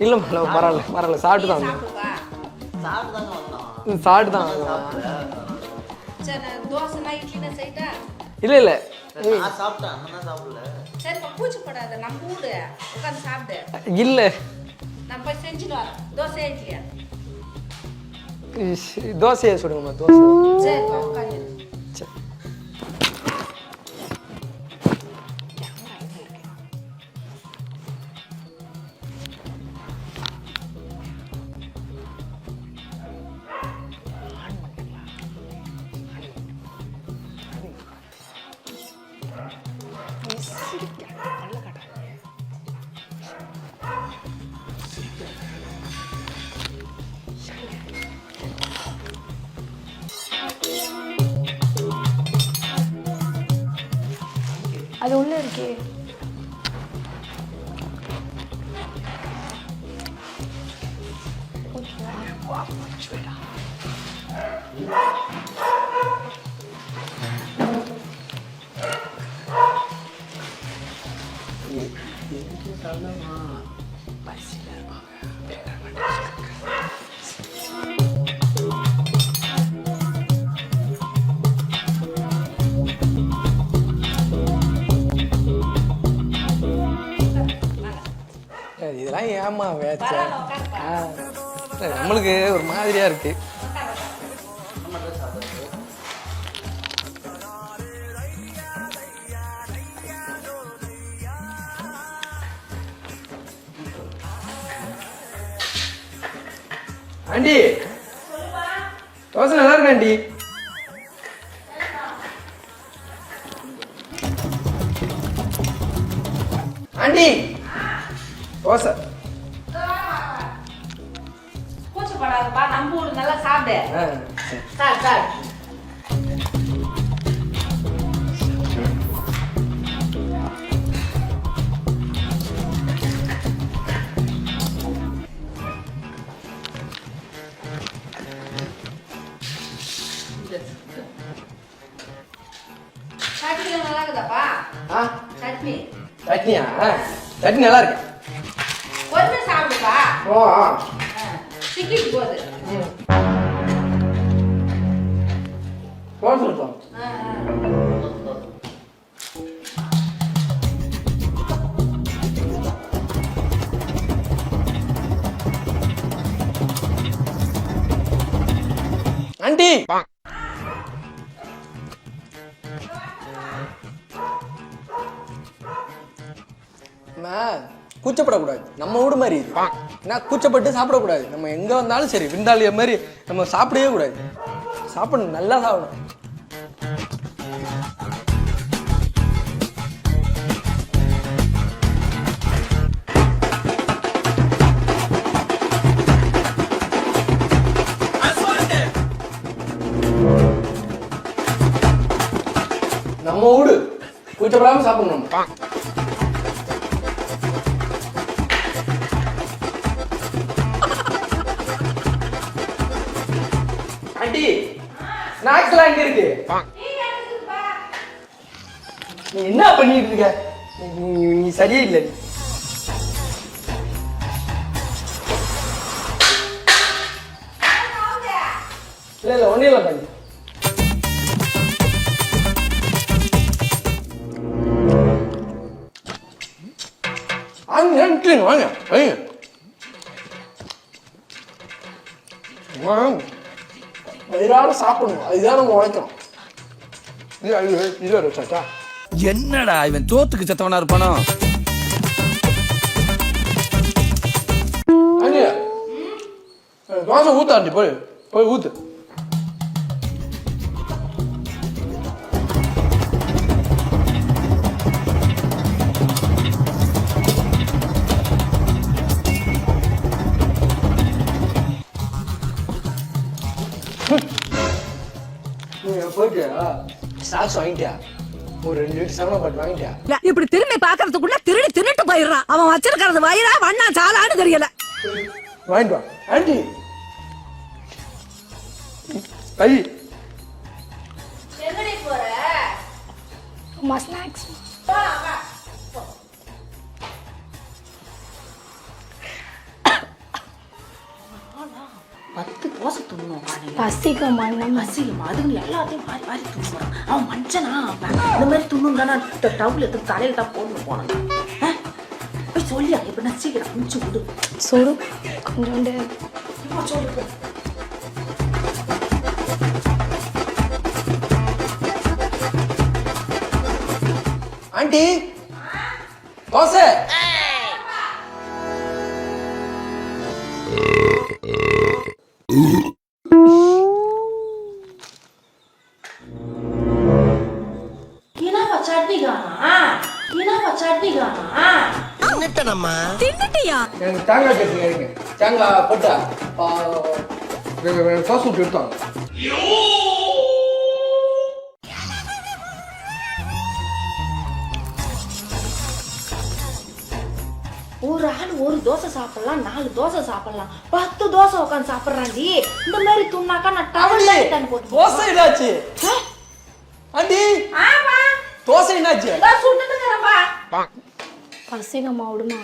இல்லை மேடம் பரவாயில்ல பரவாயில்ல சாப்பிட்டு தான் வந்தோம். சாப்பிட்டு தான் சரி செய்யிட்டா இல்லை இல்லை. நான் சாப்பிட்டேன் அண்ணன் சாப்பிடல. சரிப்பா கூச்சப்படாத நம்ம வீடு உட்காந்து சாப்பிடு இல்லை நான் போய் செஞ்சுட்டு வரேன் தோசை இட்லியா தோசையை சுடுங்கம்மா தோசை சரிப்பா உட்காந்து சரி அது ஏமா வேச்ச நம்மளுக்கு ஒரு மாதிரியா இருக்கு. ஆண்டி. தோசை நல்லா இருக்கு ஆண்டி? ஆண்டி தோசை. சாப்பிடு சார். சார் சட்னி நல்லா இருக்குதாப்பா? ஆ? சட்னி. சட்னியா? சட்னி நல்லா இருக்கு. பொறுமை சாப்பிடுப்பா. ஓ சிக்கிட்டு போகுது. கூச்சப்படக்கூடாது. நம்ம வீடு மாதிரி இது. நான் கூச்சப்பட்டு சாப்பிடக்கூடாது. நம்ம எங்க வந்தாலும் சரி விருந்தாளிய மாதிரி நம்ம சாப்பிடவே கூடாது. சாப்பிடணும் நல்லா சாப்பிடணும். நம்ம வீடு கூச்சப்படாம சாப்பிடணும் ஆண்டி ஸ்நாக்ஸ்லாம் எங்க இருக்கு நீ என்ன பண்ணிட்டு இருக்க நீ- சரியே. இல்ல அதுதான் நம்ம உழைக்கணும் இது இது இது ஒரு சாச்சா என்னடா இவன் தோத்துக்கு செத்தவனா இருப்பானோ? அண்ணி தோசை ஊத்து ஆண்டி போய் போய் ஊத்து. நீ போயிட்டு ஸ்நாக்ஸ் வாங்கிட்டியா ஒரு ரெண்டு லிட்டர் செவன் பாட்டு வாங்கிட்டியா இப்படி திரும்பி பாக்குறதுக்குள்ள திருடி தின்னுட்டு போயிடுறான். அவன் வச்சிருக்கிறது வயிறா வண்ணா சாலான்னு தெரியல. வாங்கிட்டு வா. ஆண்டி. கை. எங்கடி போற? அம்மா ஸ்நாக்ஸ் தோசை துண்ணும் பசிக்குமா நம்ம அசிங்கமா அதுக்கு எல்லாத்தையும் மாறி மாறி துண்ணுறான் அவன் மனுஷனா அவன் இந்த மாதிரி துண்ணுங்க நான் டவுல் எடுத்து தலையில தான் போடணும் போனேன். ஆ? போய் சொல்லியா இப்ப நான் சீக்கிரம் அனுப்பிச்சு விடு சுடு கொஞ்சோண்டு. சொல்லு போ. ஆண்டி தோசை. எனக்கு தேங்காய் சட்னி எடுங்க தேங்காய் போட்டா தோசை விட்டு எடுத்தாங்க ஒரு ஆள் ஒரு தோசை சாப்பிடலாம் நாலு தோசை சாப்பிடலாம். பத்து தோசை உட்காந்து சாப்பிடுறாண்டி இந்த மாதிரி துண்ணாக்கா நான் டவுன்ல எடுத்தாந்து போட்டு தோசை என்னாச்சு? ஆ? ஆண்டி ஆமா. தோசை என்னாச்சு? நான் சுட்டுட்டுங்கிறேன்பா பசிக்குமா விடுமா.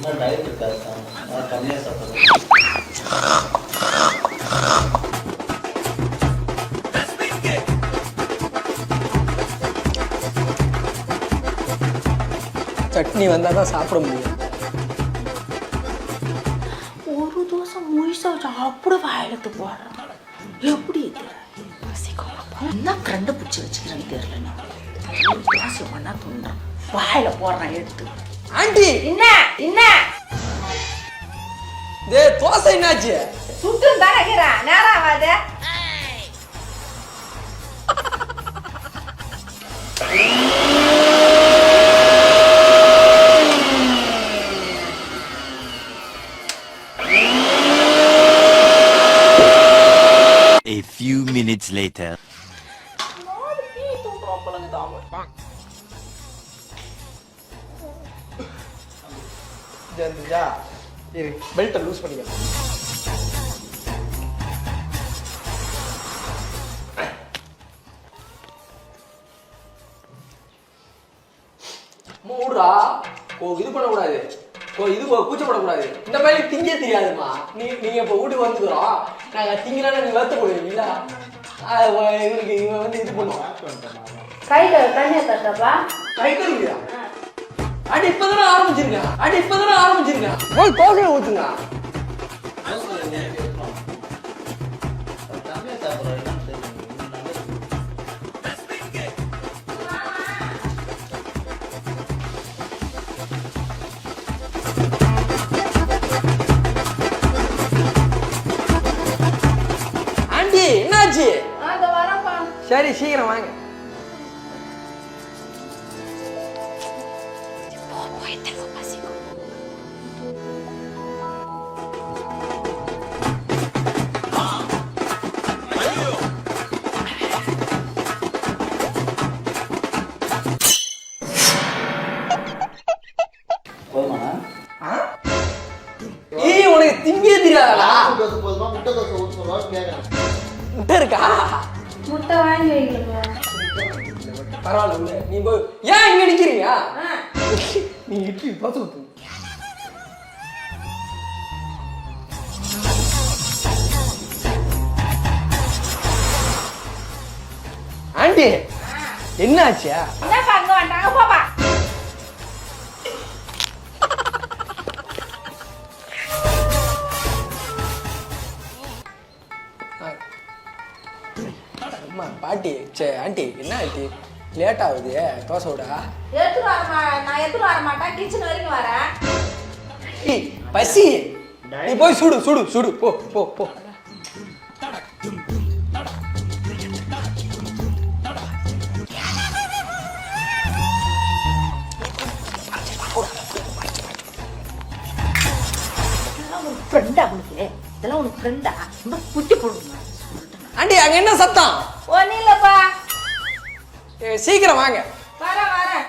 இன்னும் டயட் இருக்காது நான் கம்மியாக சாப்பிட்றேன் சட்னி வந்தால் தான் சாப்பிட முடியும். ஒரு தோசை முழுசா வச்சு அப்படி வாயிலத்து போடுறான் எப்படி இது? என்ன கண்டு பிடிச்சி வச்சுக்கிறேன்னு தெரியல நான் தோசை பண்ணா துண்டுறான் வாயில போடுறான் எடுத்து. ஆண்டி என்ன என்ன டே தோசை என்னாச்சு சுட்டு தானே இருக்கிறேன் நேரம் ஆகாது A few minutes later. ஜா இரு பெல்ட்டை லூஸ் பண்ணிக்க மூடுறா. ஓ இது பண்ணக்கூடாது. ஓ இது கூச்சப்படக்கூடாது இந்த பையனுக்கு திங்க தெரியாதுமா. நீ நீங்க இப்போ வீட்டுக்கு வந்துக்கிறோம். நாங்க திங்கலாம் நீங்க வருத்த போடுவீங்களா இவனுக்கு இவன் வந்து இது பண்ணுவான். கையில தண்ணியை தட்டப்பா கை கழுவியா அடி இப்பதானே ஆரம்பிச்சிருக்கேன் அடி இப்பதானே ஆரம்பிச்சிருக்கேன் போய் தோசையை ஊத்துங்க. ஆண்டி என்னாச்சு? சரி சீக்கிரம் வாங்க. ஊற்ற சொல்லுவான்னு கேட்குறேன் முட்டை இருக்கா முட்டை வாங்கி. வைக்கலப்பா பரவாயில்ல விடு. நீ போய் ஏன் இங்க நிக்கிறீங்க? நீ இட்லி ஊத்து. ஆண்டி என்னாச்சு? என்னப்பா அங்க வந்துட்டாங்க போப்பா பாட்டி சே ஆண்டி என்ன ஆண்டி? லேட் ஆகுது தோசை விட எடுத்துட்டு வர நான் எடுத்துட்டு வர மாட்டேன். கிச்சன் வரைக்கும் வரேன். பசி. நீ போய் சுடு சுடு சுடு. போ போ போ. ஃப்ரெண்டா உனக்கு இதெல்லாம் உனக்கு ஃப்ரெண்டா ரொம்ப குட்டி போடுங்க ஆண்டி அங்க என்ன சத்தம்? இல்லப்பா ஏய், சீக்கிரம் வாங்க. வரேன் வரேன்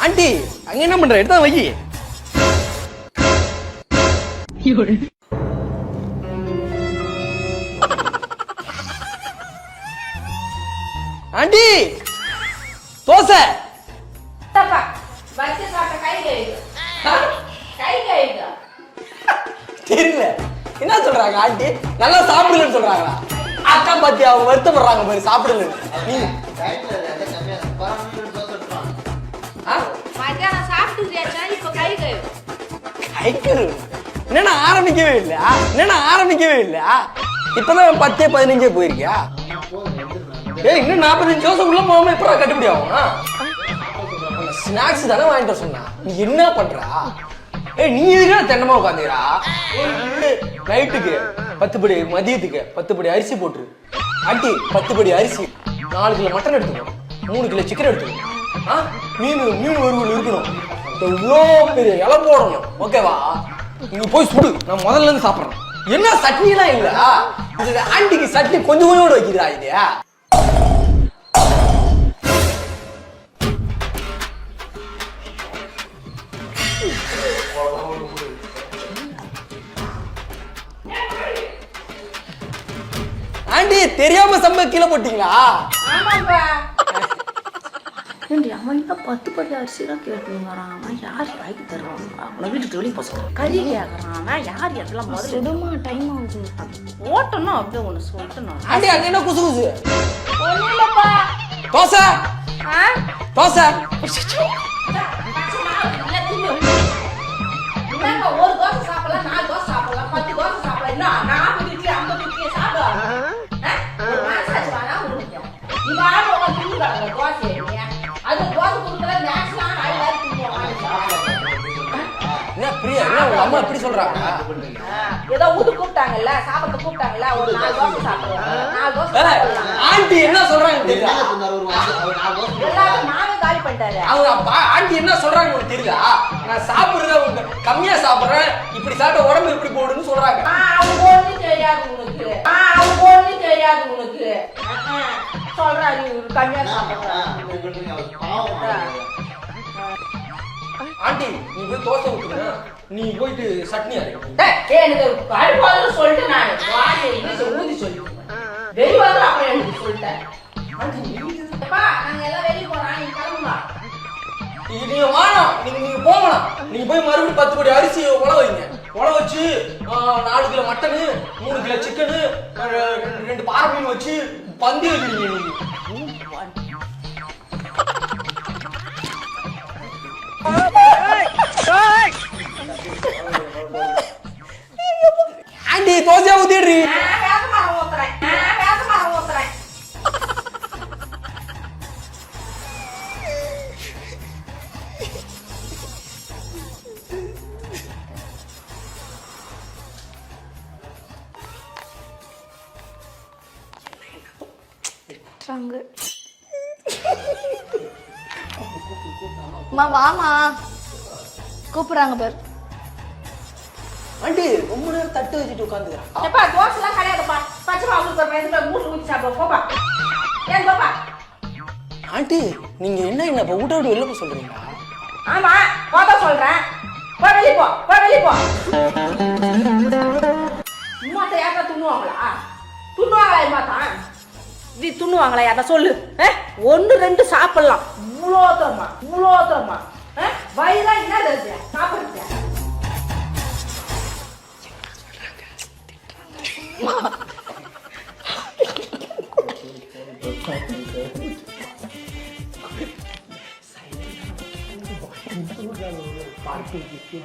ஆண்டி அங்க என்ன பண்ற? எடுத்தா வை ஆண்டி! தோசை. தப்பா. வச்சு சாப்பிட்ட கை கழுவிடு கை கழுவிடு தெரியல. என்ன சொல்றாங்க ஆண்டி? நல்லா சாப்பிடுங்கன்னு சொல்றாங்களா? அக்கா பாத்தி அவங்க வருத்தப்படுறாங்க பாரு சாப்பிடுங்க. நீ என்னண்ணா ஆரம்பிக்கவே இல்லையா? என்னண்ணா ஆரம்பிக்கவே இல்லையா? இப்பதான் பத்தே பதினஞ்சே போயிருக்கியா? ஏய் இன்னும் நாற்பத்தஞ்சு வருஷம் உள்ள போகாம எப்படா கட்டுப்படி ஆகும் ஸ்நாக்ஸ் தானே வாங்கிட்டு சொன்னா. நீ என்ன பண்றா? ஏய் நீ எதுக்கு தென்னமா உட்காந்துக்கிறா? நைட்டுக்கு பத்து படி மதியத்துக்கு பத்து படி அரிசி போட்டுரு. ஆண்டி பத்து படி அரிசி. நாலு கிலோ மட்டன் எடுத்துக்கணும் மூணு கிலோ சிக்கன் எடுத்துக்கணும் ஆ? மீன் மீன் வறுவல் இருக்கணும். இவ்வளோ பெரிய இலை போடணும். ஓகேவா? நீ போய் சுடு. நான் முதல்ல இருந்து சாப்பிட்றேன். என்ன சட்னிலாம் இல்ல? ஆண்டிக்கு சட்னி கொஞ்சம் கொஞ்சோட வைக்கிறா இது? ஆண்டி தெரியாம சம்ப கீழே போட்டீங்களா? ஆமாப்பா. ஏண்டி அவன் என்ன பத்து படி அரிசிலாம் கேட்டு வரான் அவன் யார் வாங்கி தருவான் அவனை வீட்டுக்கு வெளியே போக கறி கேட்கறான் அவன் யார் எல்லாம் முதல்ல சுடுமா டைம் ஆகுது. ஓட்டணும் அப்படியே ஒன்று சொல்லிட்டு நான் ஆண்டி அங்க என்ன குசு குசு? தோசை? ஆ? தோசை? இப்படி சொல்றாங்க. ஏதோ வீட்டு கூப்பிட்டாங்கல்ல சாப்பிட கூப்பிட்டாங்கல்ல ஒரு நாலு தோசை சாப்பிடுவோம். நாலு தோசை ஆண்டி என்ன சொல்றாங்க தெரியல எல்லாரும் நானே காலி பண்ணிட்டாரு. அவங்க அப்பா ஆண்டி என்ன சொல்றாங்க உனக்கு தெரியல நான் சாப்பிடுறத கம்மியா சாப்பிடுறேன். இப்படி சாப்பிட்ட உடம்பு எப்படி போடுன்னு சொல்றாங்க. ஆ, அவங்க ஒண்ணும் தெரியாது உனக்கு. ஆ, அவங்க ஒண்ணும் தெரியாது உனக்கு. சொல்றாரு கம்மியா சாப்பிடுறாரு. பாவம் ஆண்டி நீ போய் தோசை ஊத்துங்க நீ போயிட்டு சட்னி அரைக்கணும் எனக்கு கடுப்பாதுன்னு சொல்லிட்டு நான். ஊதி சொல்லிட்டேன் வெளிவாங்க அப்புறம் எனக்கு சொல்லிட்டேன். நாங்க எல்லாம் வெளிய போறோம். நீங்க கிளம்புங்க நீங்க வாணும் நீங்க நீங்க போகலாம் நீங்க போய் மறுபடியும் பத்து படி அரிசி உழ வைங்க. உழ வச்சு நாலு கிலோ மட்டனு மூணு கிலோ சிக்கனு ரெண்டு பாறை மீன் வச்சு பந்தி வைக்கிறீங்க நீங்க ட்ராங்கு அம்மா வாமா கூப்பிடுறாங்க பேர் ஆண்டி ரொம்ப நேரம் தட்டு வச்சுட்டு உட்காந்துக்கிறா. எப்பா கிடையாதுப்பா பச்சை மாவு கொடுக்குறேன் இதுல மூட்டு ஊற்றி சாப்பிடுவோம் போப்பா. ஏன் போப்பா? ஆண்டி நீங்க என்ன என்ன இப்ப வீட்டை விட்டு வெளில போக சொல்றீங்களா? ஆமா போதா சொல்றேன். போ வெளிய போ போ வெளிய போ. உமாத்த யாரா துண்ணுவாங்களா? துண்ணுவாங்களா இம்மாத்தான் இது துண்ணுவாங்களா யாரா சொல்லு ஒன்று ரெண்டு சாப்பிடலாம். இவ்வளோ தரமா இவ்வளோ தரமா வயிறா என்ன 사이드 사람 말도 듣기